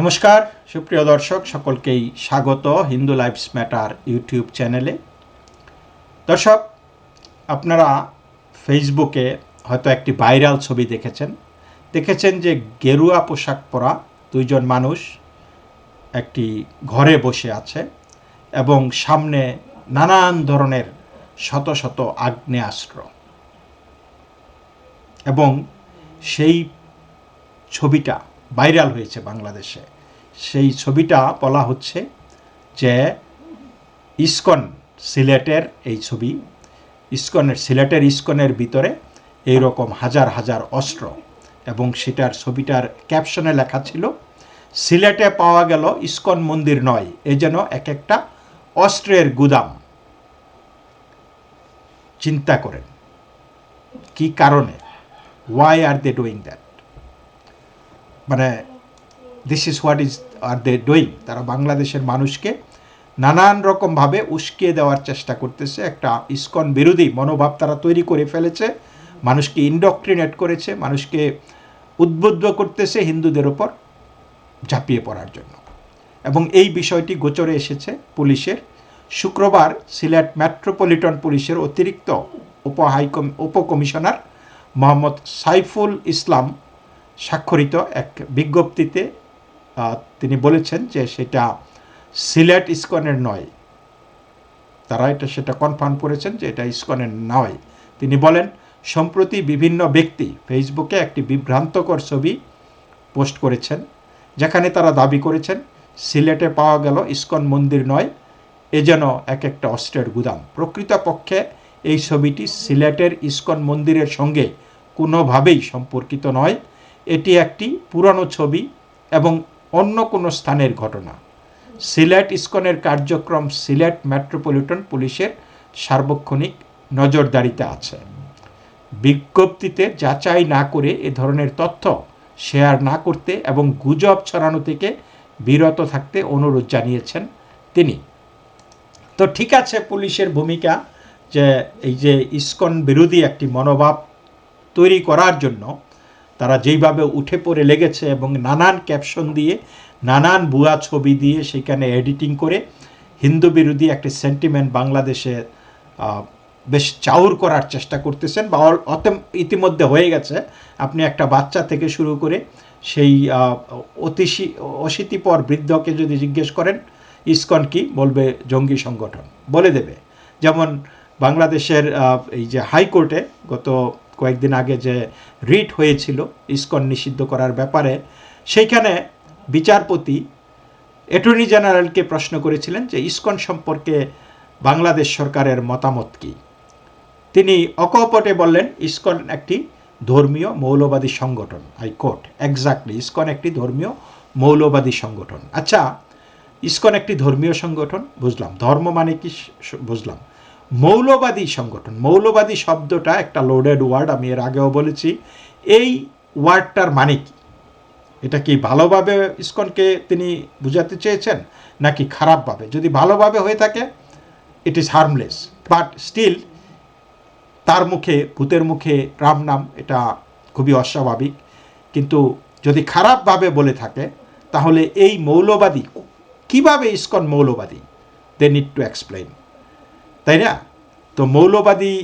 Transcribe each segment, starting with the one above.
নমস্কার, সুপ্রিয় দর্শক, সকলকেই স্বাগত হিন্দু লাইফস ম্যাটার ইউটিউব চ্যানেলে। দর্শক, আপনারা ফেসবুকে হয়তো একটি ভাইরাল ছবি দেখেছেন। দেখেছেন যে গেরুয়া পোশাক পরা দুইজন মানুষ একটি ঘরে বসে আছে এবং সামনে নানান ধরনের শত শত আগ্নেয়াস্ত্র। এবং সেই ছবিটা ভাইরাল হয়েছে বাংলাদেশে। সেই ছবিটা বলা হচ্ছে যে ইস্কন সিলেটের এই ছবি। ইস্কনের সিলেটের ইস্কনের ভিতরে এই রকম হাজার হাজার অস্ত্র এবং সেটার ছবিটার ক্যাপশনে লেখা ছিল, সিলেটে পাওয়া গেল ইস্কন মন্দির নয়, এ যেন এক একটা অস্ত্রের গুদাম। চিন্তা করেন, কি কারণে? Why are they doing that মানে this is what is are they doing তারা বাংলাদেশের মানুষকে নানান রকমভাবে উস্কিয়ে দেওয়ার চেষ্টা করতেছে। একটা ইস্কন বিরোধী মনোভাব তারা তৈরি করে ফেলেছে। মানুষকে ইন্ডক্ট্রিনেট করেছে, মানুষকে উদ্বুদ্ধ করতেছে হিন্দুদের ওপর ঝাঁপিয়ে পড়ার জন্য। এবং এই বিষয়টি গোচরে এসেছে পুলিশের। শুক্রবার সিলেট মেট্রোপলিটন পুলিশের অতিরিক্ত উপ হাইকম উপকমিশনার মোহাম্মদ সাইফুল ইসলাম স্বাক্ষরিত এক বিজ্ঞপ্তিতে তিনি বলেছেন যে সেটা সিলেট ইস্কনের নয়। তারা এটা, সেটা কনফার্ম করেছেন যে এটা ইস্কনের নয়। তিনি বলেন, সম্প্রতি বিভিন্ন ব্যক্তি ফেসবুকে একটি বিভ্রান্তকর ছবি পোস্ট করেছেন, যেখানে তারা দাবি করেছেন, সিলেটে পাওয়া গেল ইস্কন মন্দির নয়, এ যেন এক একটা অস্ত্রের গুদাম। প্রকৃতপক্ষে এই ছবিটি সিলেটের ইস্কন মন্দিরের সঙ্গে কোনোভাবেই সম্পর্কিত নয়। এটি একটি পুরানো ছবি এবং অন্য কোনো স্থানের ঘটনা। সিলেট ইস্কনের কার্যক্রম সিলেট মেট্রোপলিটন পুলিশের সার্বক্ষণিক নজরদারিতে আছে। বিজ্ঞপ্তিতে যাচাই না করে এ ধরনের তথ্য শেয়ার না করতে এবং গুজব ছড়ানো থেকে বিরত থাকতে অনুরোধ জানিয়েছেন তিনি। তো ঠিক আছে পুলিশের ভূমিকা যে এই যে ইস্কন বিরোধী একটি মনোভাব তৈরি করার জন্য তারা যেইভাবে উঠে পড়ে লেগেছে এবং নানান ক্যাপশন দিয়ে, নানান ভুয়া ছবি দিয়ে সেখানে এডিটিং করে হিন্দু বিরোধী একটি সেন্টিমেন্ট বাংলাদেশে বেশ চাউর করার চেষ্টা করতেছেন বা অতে- ইতিমধ্যে হয়ে গেছে। আপনি একটা বাচ্চা থেকে শুরু করে সেই অতিশী, অশীতিপর বৃদ্ধকে যদি জিজ্ঞেস করেন, ইসকন কি? বলবে জঙ্গি সংগঠন। বলে দেবে। যেমন বাংলাদেশের এই যে হাইকোর্টে গত কয়েকদিন আগে যে রিট হয়েছিল, ইস্কন নিষিদ্ধ করার ব্যাপারে, সেইখানে বিচারপতি অ্যাটর্নি জেনারেলকে প্রশ্ন করেছিলেন যে ইসকন সম্পর্কে বাংলাদেশ সরকারের মতামত কী? তিনি অকপটে বললেন, ইস্কন একটি ধর্মীয় মৌলবাদী সংগঠন। আই কোর্ট এক্স্যাক্টলি ইস্কন একটি ধর্মীয় মৌলবাদী সংগঠন। আচ্ছা ইস্কন একটি ধর্মীয় সংগঠন, বুঝলাম। ধর্ম মানে কি? বুঝলাম। মৌলবাদী সংগঠন। মৌলবাদী শব্দটা একটা লোডেড ওয়ার্ড আমি এর আগেও বলেছি। এই ওয়ার্ডটার মানে কি? এটা কি ভালোভাবে ইসকনকে তিনি বুঝাতে চেয়েছেন, নাকি খারাপভাবে? যদি ভালোভাবে হয়ে থাকে it is harmless but still তার মুখে, ভূতের মুখে রাম নাম, এটা খুবই অস্বাভাবিক। কিন্তু যদি খারাপভাবে বলে থাকে, তাহলে এই মৌলবাদী, কীভাবে ইসকন মৌলবাদী? দে নিড টু এক্সপ্লেইন তাই না? তো মৌলবাদী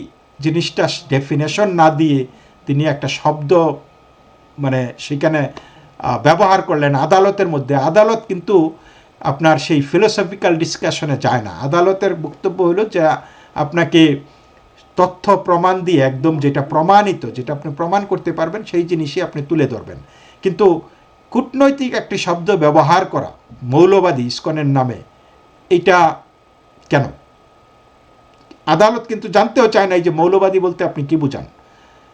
জিনিসটা ডেফিনেশন না দিয়ে তিনি একটা শব্দ মানে সেখানে ব্যবহার করলেন আদালতের মধ্যে। আদালত কিন্তু আপনার সেই ফিলোসফিক্যাল ডিসকাশনে যায় না। আদালতের বক্তব্য হলো যে আপনাকে তথ্য প্রমাণ দিয়ে একদম যেটা প্রমাণিত, যেটা আপনি প্রমাণ করতে পারবেন, সেই জিনিসই আপনি তুলে ধরবেন। কিন্তু কূটনৈতিক একটি শব্দ ব্যবহার করা মৌলবাদী ইস্কনের নামে, এটা কেন? আদালত কিন্তু জানতেও চায় না এই যে মৌলবাদী বলতে আপনি কি বুঝান।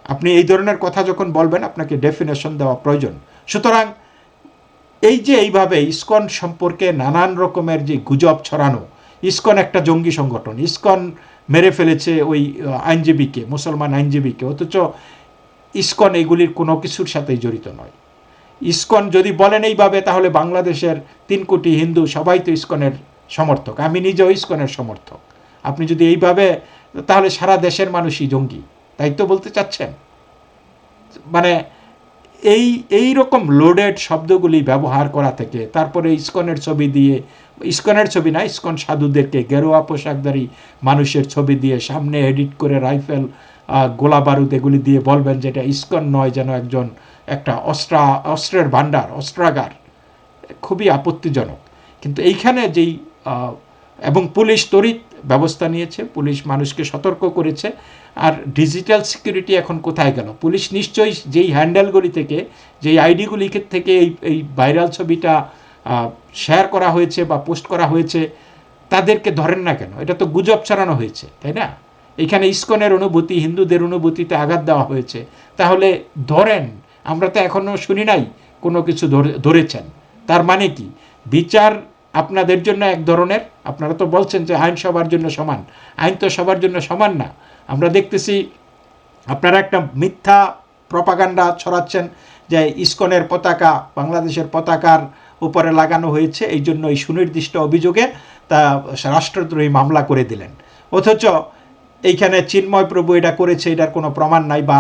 আপনি এই ধরনের কথা যখন বলবেন, আপনাকে ডেফিনেশন দেওয়া প্রয়োজন। সুতরাং এই যে এইভাবে ইসকন সম্পর্কে নানান রকমের যে গুজব ছড়ানো, ইসকন একটা জঙ্গি সংগঠন, ইসকন মেরে ফেলেছে ওই আইনজীবীকে, মুসলমান আইনজীবীকে, অথচ ইসকন এগুলির কোনো কিছুর সাথেই জড়িত নয়। ইসকন যদি বলেন এইভাবে, তাহলে বাংলাদেশের তিন কোটি হিন্দু সবাই তো ইসকনের সমর্থক। আমি নিজেও ইসকনের সমর্থক। আপনি যদি এইভাবে, তাহলে সারা দেশের মানুষই জঙ্গি, তাই তো বলতে চাচ্ছেন? মানে এই এই রকম লোডেড শব্দগুলি ব্যবহার করা থেকে, তারপরে ইস্কনের ছবি দিয়ে, ইস্কনের ছবি না, ইস্কন সাধুদেরকে গেরুয়া পোশাকধারী মানুষের ছবি দিয়ে সামনে এডিট করে রাইফেল গোলা বারুদ এগুলি দিয়ে বলবেন যে এটা ইস্কন নয় যেন একজন একটা অস্ত্রা, অস্ত্রের ভাণ্ডার, অস্ত্রাগার। খুবই আপত্তিজনক। কিন্তু এইখানে যেই এবং পুলিশ তড়িৎ ব্যবস্থা নিয়েছে, পুলিশ মানুষকে সতর্ক করেছে। আর ডিজিটাল সিকিউরিটি এখন কোথায় গেল? পুলিশ নিশ্চয়ই যেই হ্যান্ডেলগুলি থেকে, যেই আইডিগুলি থেকে এই এই ভাইরাল ছবিটা শেয়ার করা হয়েছে বা পোস্ট করা হয়েছে, তাদেরকে ধরেন না কেন? এটা তো গুজব ছড়ানো হয়েছে, তাই না? এখানে ইস্কনের অনুভূতি, হিন্দুদের অনুভূতিতে আঘাত দেওয়া হয়েছে। তাহলে ধরেন, আমরা তো এখনও শুনি নাই কোনো কিছু ধরে- ধরেছেন। তার মানে কি? বিচার আপনাদের জন্য এক ধরনের, আপনারা তো বলছেন যে আইন সবার জন্য সমান। আইন তো সবার জন্য সমান না। আমরা দেখতেছি, আপনারা একটা মিথ্যা প্রপাগান্ডা ছড়াচ্ছেন যে ইস্কনের পতাকা বাংলাদেশের পতাকার উপরে লাগানো হয়েছে, এই জন্য এই সুনির্দিষ্ট অভিযোগে তা রাষ্ট্রদ্রোহী মামলা করে দিলেন। অথচ এইখানে চিন্ময় প্রভু এটা করেছে, এটার কোনো প্রমাণ নাই বা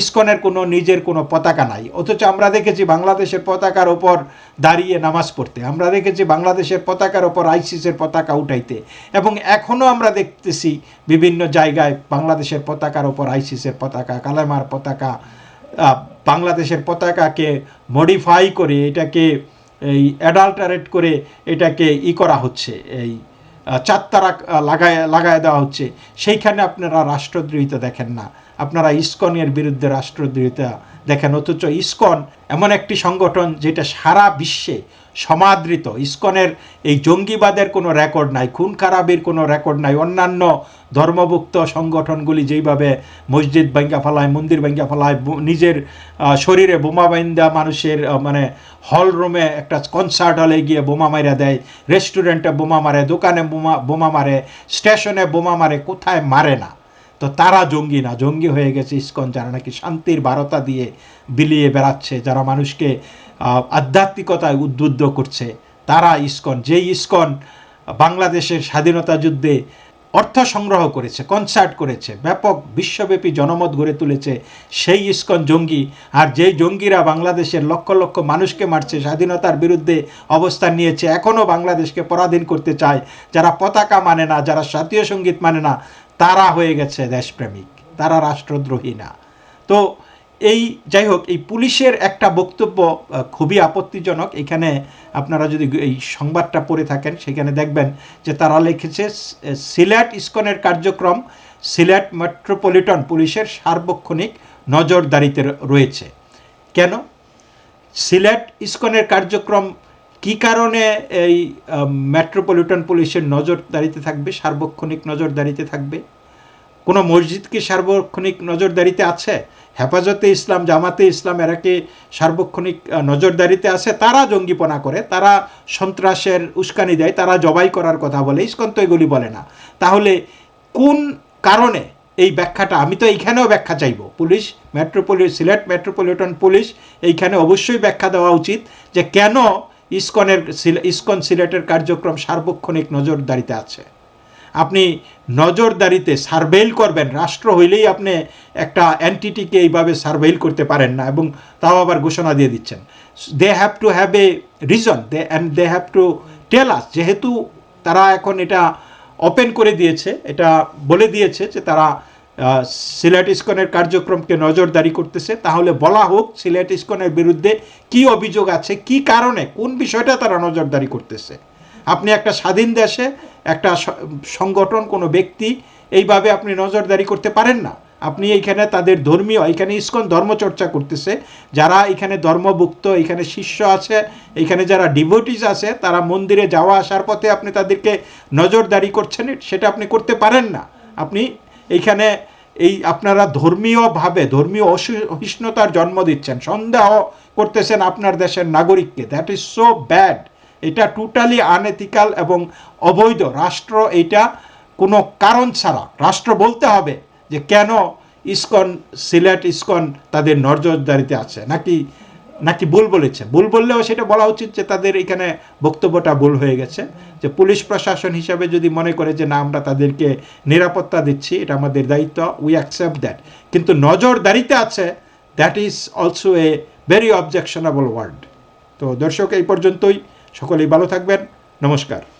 ইস্কনের কোনো নিজের কোনো পতাকা নাই। অথচ আমরা দেখেছি বাংলাদেশের পতাকার ওপর দাঁড়িয়ে নামাজ পড়তে। আমরা দেখেছি বাংলাদেশের পতাকার ওপর আইসিসের পতাকা উঠাইতে। এবং এখনও আমরা দেখতেছি বিভিন্ন জায়গায় বাংলাদেশের পতাকার ওপর আইসিসের পতাকা, কালেমার পতাকা বাংলাদেশের পতাকাকে মডিফাই করে এটাকে এই অ্যাডাল্টারেট করে এটাকে ই করা হচ্ছে, এই চারতারা তারা লাগায় লাগায় দেওয়া হচ্ছে। সেইখানে আপনারা রাষ্ট্রদ্রোহিতা দেখেন না। আপনারা ইস্কনের বিরুদ্ধে রাষ্ট্রদ্রোহিতা দেখেন। অথচ ইস্কন এমন একটি সংগঠন যেটা সারা বিশ্বে সমাদৃত। ইস্কনের এই জঙ্গিবাদের কোনো রেকর্ড নাই, খুন খারাপির কোনো রেকর্ড নাই। অন্যান্য ধর্মভুক্ত সংগঠনগুলি যেইভাবে মসজিদ ভাঙ্গা ফেলায়, মন্দির ভাঙ্গা ফেলায় নিজের শরীরে বোমা বাইন্দা মানুষের মানে হল রুমে একটা কনসার্ট হলে গিয়ে বোমা মারা দেয় রেস্টুরেন্টে বোমা মারে, দোকানে বোমা বোমা মারে স্টেশনে বোমা মারে, কোথায় মারে না? তো তারা জঙ্গি না, জঙ্গি হয়ে গেছে ইস্কন যারা নাকি শান্তির বারতা দিয়ে বিলিয়ে বেড়াচ্ছে, যারা মানুষকে আধ্যাত্মিকতায় উদ্বুদ্ধ করছে, তারা ইস্কন। যেই ইস্কন বাংলাদেশের স্বাধীনতা যুদ্ধে অর্থ সংগ্রহ করেছে কনসার্ট করেছে, ব্যাপক বিশ্বব্যাপী জনমত গড়ে তুলেছে সেই ইস্কন জঙ্গি। আর যেই জঙ্গিরা বাংলাদেশের লক্ষ লক্ষ মানুষকে মারছে, স্বাধীনতার বিরুদ্ধে অবস্থান নিয়েছে, এখনও বাংলাদেশকে পরাধীন করতে চায়, যারা পতাকা মানে না, যারা জাতীয় সংগীত মানে না, তারা হয়ে গেছে দেশপ্রেমিক, তারা রাষ্ট্রদ্রোহী না। তো এই যাই হোক, এই পুলিশের একটা বক্তব্য খুবই আপত্তিজনক। এখানে আপনারা যদি এই সংবাদটা পড়ে থাকেন, সেখানে দেখবেন যে তারা লিখেছে সিলেট ইস্কনের কার্যক্রম, সিলেট মেট্রোপলিটন পুলিশের সার্বক্ষণিক নজরদারিতে রয়েছে। কেন? সিলেট ইস্কনের কার্যক্রম কি কারণে এই মেট্রোপলিটন পুলিশের নজরদারিতে থাকবে, সার্বক্ষণিক নজরদারিতে থাকবে? কোনো মসজিদ কি সার্বক্ষণিক নজরদারিতে আছে? হেফাজতে ইসলাম, জামাতে ইসলাম, এরা কি সার্বক্ষণিক নজরদারিতে আছে? তারা জঙ্গিপনা করে, তারা সন্ত্রাসের উস্কানি দেয়, তারা জবাই করার কথা বলে, ইস্কন তো এগুলি বলে না। তাহলে কোন কারণে এই ব্যাখ্যাটা? আমি তো এইখানেও ব্যাখ্যা চাইব। পুলিশ মেট্রোপলি সিলেট মেট্রোপলিটন পুলিশ, এইখানে অবশ্যই ব্যাখ্যা দেওয়া উচিত যে কেন ইস্কনের ইস্কন সিলেটের কার্যক্রম সার্বক্ষণিক নজরদারিতে আছে। আপনি নজরদারিতে সার্ভেইল করবেন। রাষ্ট্র হইলেই আপনি একটা অ্যান্টিটিকে এইভাবে সার্ভেইল করতে পারেন না এবং তাও আবার ঘোষণা দিয়ে দিচ্ছেন। They have to have a reason they and they have to tell us যেহেতু তারা এখন এটা ওপেন করে দিয়েছে, এটা বলে দিয়েছে যে তারা সিলেট ইস্কনের কার্যক্রমকে নজরদারি করতেছে। তাহলে বলা হোক সিলেট ইস্কনের বিরুদ্ধে কি অভিযোগ আছে, কি কারণে, কোন বিষয়টা তারা নজরদারি করতেছে। আপনি একটা স্বাধীন দেশে একটা সংগঠন, কোনো ব্যক্তি এইভাবে আপনি নজরদারি করতে পারেন না। আপনি এইখানে তাদের ধর্মীয় এখানে ইস্কন ধর্মচর্চা করতেছে। যারা এখানে ধর্মভুক্ত এখানে শিষ্য আছে এখানে যারা ডিভোটিস আছে, তারা মন্দিরে যাওয়া আসার পথে আপনি তাদেরকে নজরদারি করছেন, সেটা আপনি করতে পারেন না। আপনি এইখানে এই আপনারা ধর্মীয়ভাবে, ধর্মীয় অসহি- অসহিষ্ণুতার জন্ম দিচ্ছেন, সন্দেহ করতেছেন আপনার দেশের নাগরিককে। দ্যাট ইজ সো ব্যাড এটা টোটালি আনএথিক্যাল এবং অবৈধ রাষ্ট্র, এটা কোনো কারণ ছাড়া। রাষ্ট্র বলতে হবে যে কেন ইসকন, সিলেট ইসকন তাদের নজরদারিতে আছে। নাকি নাকি ভুল বলেছে? ভুল বললেও সেটা বলা উচিত যে তাদের এখানে বক্তব্যটা ভুল হয়ে গেছে। যে পুলিশ প্রশাসন হিসাবে যদি মনে করে যে না, আমরা তাদেরকে নিরাপত্তা দিচ্ছি, এটা আমাদের দায়িত্ব উই অ্যাকসেপ্ট দ্যাট কিন্তু নজরদারিতে আছে that is also a very objectionable word তো দর্শক, এই পর্যন্তই। সকলেই ভালো থাকবেন। নমস্কার।